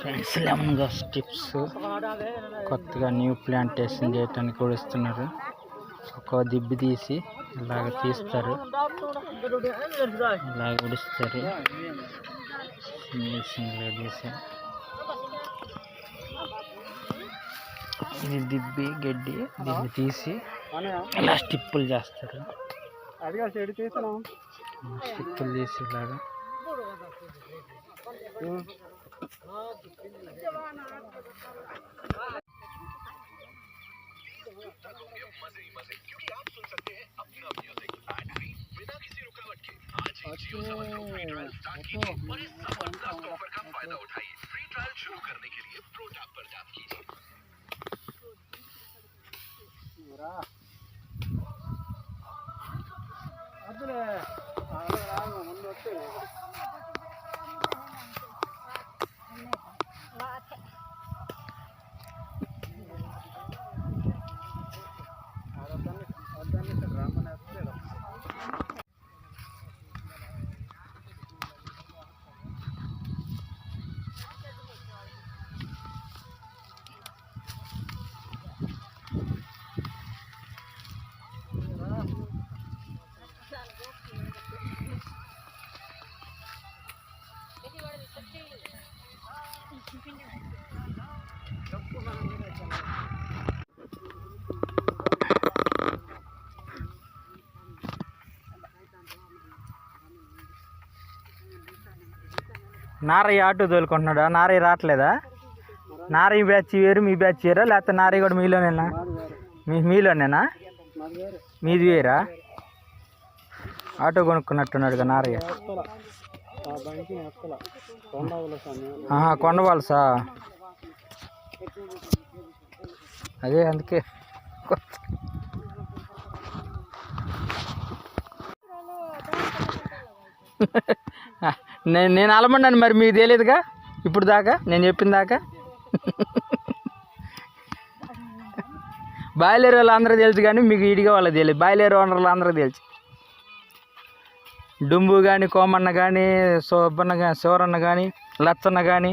Friends లెమన్గా స్టిప్స్ కొత్తగా new plantation చేయటానికి కూడా ఇస్తున్నారు. ఒక దిబ్బి తీసి ఇలాగ తీస్తారు. ఇలాగ ఉడిస్తారు. సింగిల్ తీసి. ఇది దిబ్బి గడ్డి దీన్ని తీసి ఇలా స్టిప్పులు చేస్తారు. స్టిప్పులు తీసి ఇలాగా. उत्तर होंगे मज़े ही मज़े क्योंकि आप सुन सकते हैं अपना म्यूज़िक एंड फ्री बिना किसी रुकावट के आज ही जियो सावन को फ्री ट्रायल स्टार्ट कीजिए और इस ज़बरदस्त ऑफ़र का फ़ायदा उठाइए फ्री ट्रायल शुरू करने के लिए प्रो टैब पर टैप कीजिए अदरे आगे आगे मुन्नोट्टे నారయ్య ఆటో తోలుకుంటున్నాడా? నారయ్య రావట్లేదా? నారయ్య బ్యాచ్ వేరు మీ బ్యాచ్ వేరా? లేకపోతే నారయ్య కూడా మీలోనేనా? మీ మీలోనేనా? మీది వేరా? ఆటో కొనుక్కున్నట్టున్నాడు కదా నారయ్య. ఆహా, కొండవాల్సా? అదే అందుకే. నేను నేను అలమండాను మరి మీకు తెలియదుగా? ఇప్పుడు దాకా? నేను చెప్పిన దాకా? బాయిలేరు వాళ్ళు అందరూ తెలుసు కానీ మీకు ఇడిగా వాళ్ళకి తెలియదు. బాయిలేరు ఓనర్లు అందరూ తెలుసు. డుంబు కానీ కోమన్న కానీ సోబన్న కానీ శివరన్న కానీ లచ్చన్న కానీ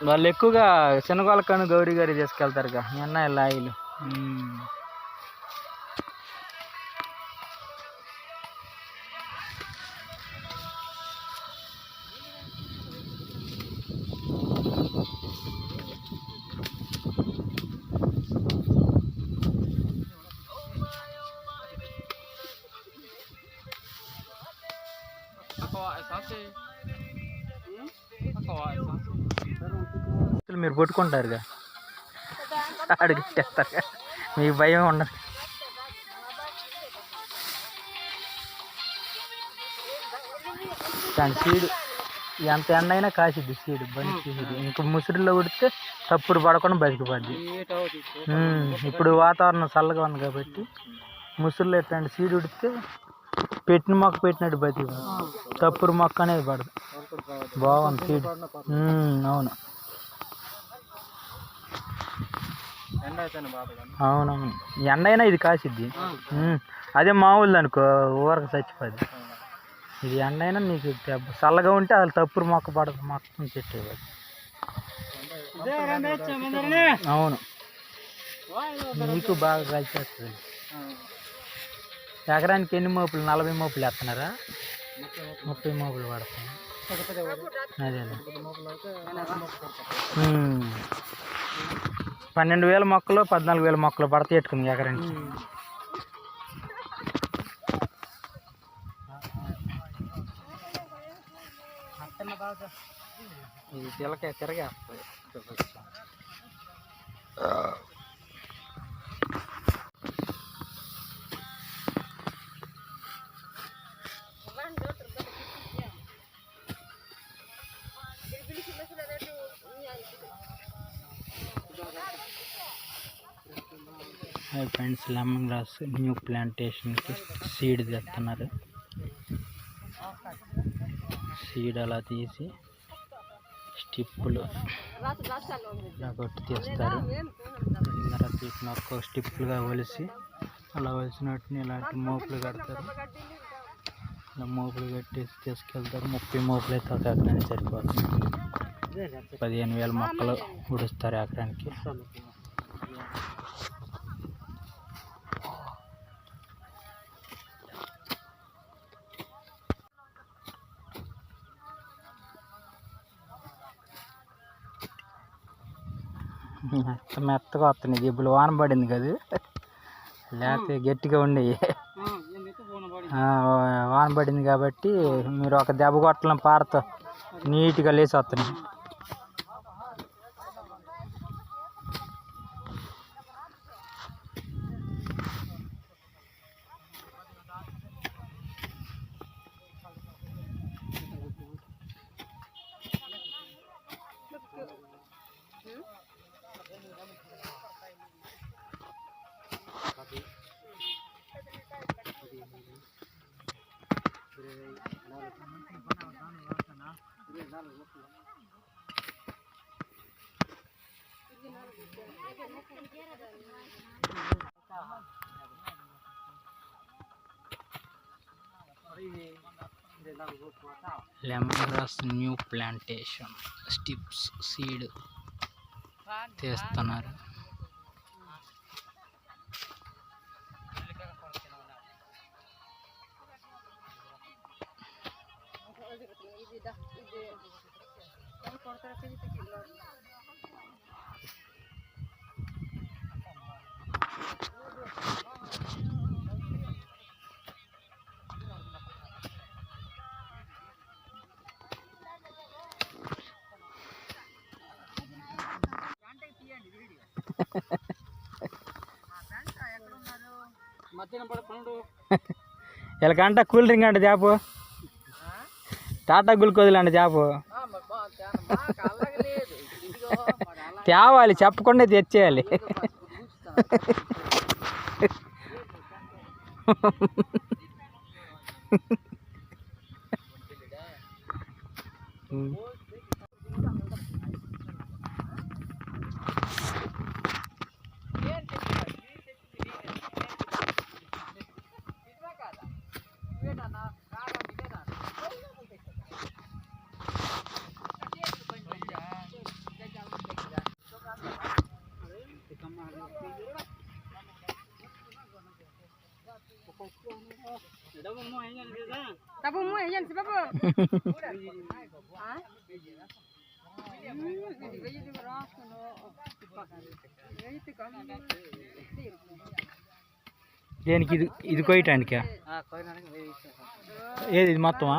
వాళ్ళు ఎక్కువగా శనగోళకను గౌరీ గారి తీసుకెళ్తారుగా మీ అన్నయ్య లాయిలు ఉమ్. మీరు పట్టుకుంటారుగా అడిగిట్టేస్తారుగా మీకు భయం ఉండదు. దాని సీడు ఎంత ఎండ అయినా కాసిద్ది సీడు బండి సీడు. ఇంకా ముసురులో ఉడితే తప్పుడు పడకుండా బతికిపోద్ది ఇప్పుడు వాతావరణం చల్లగా ఉంది కాబట్టి ముసురులో ఎట్లాంటి సీడు ఉడితే పెట్టిన మొక్క పెట్టినట్టు బతికి తప్పుడు మొక్క అనేది పడదు. బాగుంది సీడ్. అవును. అవునవును. ఎండ అయినా ఇది కాసిద్ది. అదే మామూలు అనుకో ఊరకు చచ్చిపోద్ది. ఇది ఎండ అయినా నీకు చల్లగా ఉంటే అది తప్పుడు మొక్క పడదు మొత్తం చెట్టు అవును. నీకు బాగా కలిసి వస్తుంది ఎకరానికి ఎన్ని మోపులు నలభై మోపులు వేస్తున్నారా ముప్పై మోపులు పడతాయి. అదే పన్నెండు వేల మొక్కలు పద్నాలుగు వేల మొక్కలు పడతాయి పెట్టుకుంది ఎకరానికి. ఇది తిరగేస్తుంది. Hi friends lemon grass new ప్లాంటేషన్కి seed తెస్తున్నారు. సీడ్ అలా తీసి స్టిప్పులు ఇలా కొట్టి తీస్తారు తర్వాత వీటిని ఒక్కొక్క స్టిప్పులుగా ఒలిసి అలా ఒలిసినట్టుని ఇలాంటి మోపులు కడతారు. ఇలా మోపులు కట్టేసి తీసుకెళ్తారు. ముప్పై మోపులు అయితే ఒక ఎకరానికి సరిపోతుంది. పదిహేను వేల మొక్కలు ఉడుస్తారు ఎకరానికి. మెత్త మెత్తగా వస్తున్నాయి ఇప్పుడు వాన పడింది కదా? లేకపోతే గట్టిగా ఉండేవి వాన పడింది కాబట్టి మీరు ఒక దెబ్బ కొట్టడం పారతో నీట్గా లేచి వస్తున్నాయి. Lemon grass new plantation స్టిప్స్ seed తీస్తున్నారు. వీళ్ళకంట కూల్ డ్రింక్ అంటే చేపు టాటా గ్లూకోజులు అంటే చేపు. తేవాలి చెప్పకుండా తెచ్చేయాలి. Babu దేనికి ఇది ఇది కొయ్యటానికా? ఏది ఇది మొత్తమా?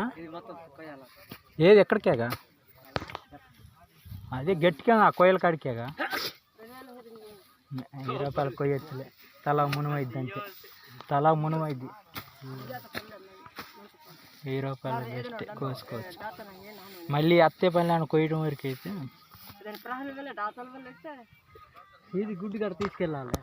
ఏది ఎక్కడికేగా? అదే గట్టిగా ఆ కొయ్యల కాడికేగా? వెయ్యి రూపాయలు కొయ్యొచ్చులే. తలా మునుమైద్ది అంతే. తలా మునుమైద్ది. వెయ్యి రూపాయలు బెస్ట్ కోసుకోవచ్చు. మళ్ళీ అత్తే పని కొయ్యడం వరకు అయితే ఇది గుడ్డు కాడ తీసుకెళ్ళాలి.